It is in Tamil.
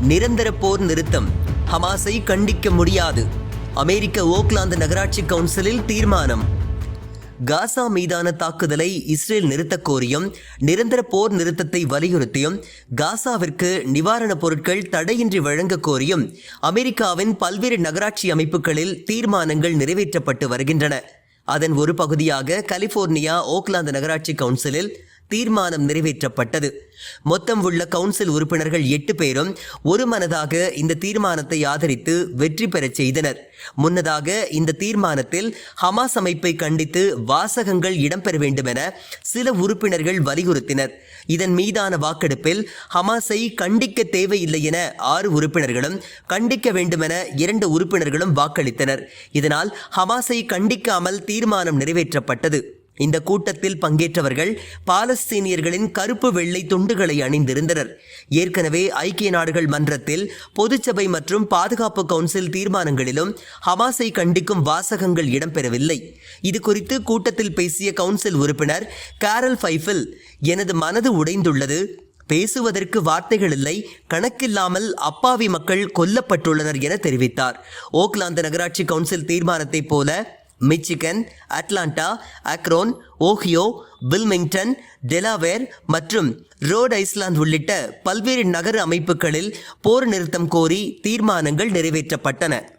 நிரந்தர போர் நிறுத்தம். ஹமாஸை கண்டிக்க முடியாது. அமெரிக்க ஓக்லாந்து நகராட்சி கவுன்சிலில் தீர்மானம். காசா மீதான தாக்குதலை இஸ்ரேல் நிறுத்தக் கோரியும் நிரந்தர போர் நிறுத்தத்தை வலியுறுத்தியும் காசாவிற்கு நிவாரணப் பொருட்கள் தடையின்றி வழங்கக் கோரியும் அமெரிக்காவின் பல்வேறு நகராட்சி அமைப்புகளில் தீர்மானங்கள் நிறைவேற்றப்பட்டு வருகின்றன. அதன் ஒரு பகுதியாக கலிபோர்னியா ஓக்லாந்து நகராட்சி கவுன்சிலில் தீர்மானம் நிறைவேற்றப்பட்டது. மொத்தம் உள்ள கவுன்சில் உறுப்பினர்கள் எட்டு பேரும் ஒரு மனதாக இந்த தீர்மானத்தை ஆதரித்து வெற்றி பெறச் செய்தனர். முன்னதாக இந்த தீர்மானத்தில் ஹமாஸ் அமைப்பை கண்டித்து வாசகங்கள் இடம்பெற வேண்டும் என சில உறுப்பினர்கள் வலியுறுத்தினர். இதன் மீதான வாக்கெடுப்பில் ஹமாஸை கண்டிக்க தேவையில்லை என ஆறு உறுப்பினர்களும் கண்டிக்க வேண்டுமென இரண்டு உறுப்பினர்களும் வாக்களித்தனர். இதனால் ஹமாஸை கண்டிக்காமல் தீர்மானம் நிறைவேற்றப்பட்டது. இந்த கூட்டத்தில் பங்கேற்றவர்கள் பாலஸ்தீனியர்களின் கருப்பு வெள்ளை துண்டுகளை அணிந்திருந்தனர். ஏற்கனவே ஐக்கிய நாடுகள் மன்றத்தில் பொதுச்சபை மற்றும் பாதுகாப்பு கவுன்சில் தீர்மானங்களிலும் ஹமாஸை கண்டிக்கும் வாசகங்கள் இடம்பெறவில்லை. இது குறித்து கூட்டத்தில் பேசிய கவுன்சில் உறுப்பினர் கேரல் ஃபைஃபில் எனது மனது உடைந்துள்ளது. பேசுவதற்கு வார்த்தைகள் இல்லை. கணக்கில்லாமல் அப்பாவி மக்கள் கொல்லப்பட்டுள்ளனர் என தெரிவித்தார். ஓக்லாந்து நகராட்சி கவுன்சில் தீர்மானத்தைப் போல Michigan Atlanta Akron Ohio Wilmington Delaware மற்றும் ரோட் ஐஸ்லாந்து உள்ளிட்ட பல்வேறு நகர அமைப்புகளில் போர் நிறுத்தம் கோரி தீர்மானங்கள் நிறைவேற்றப்பட்டன.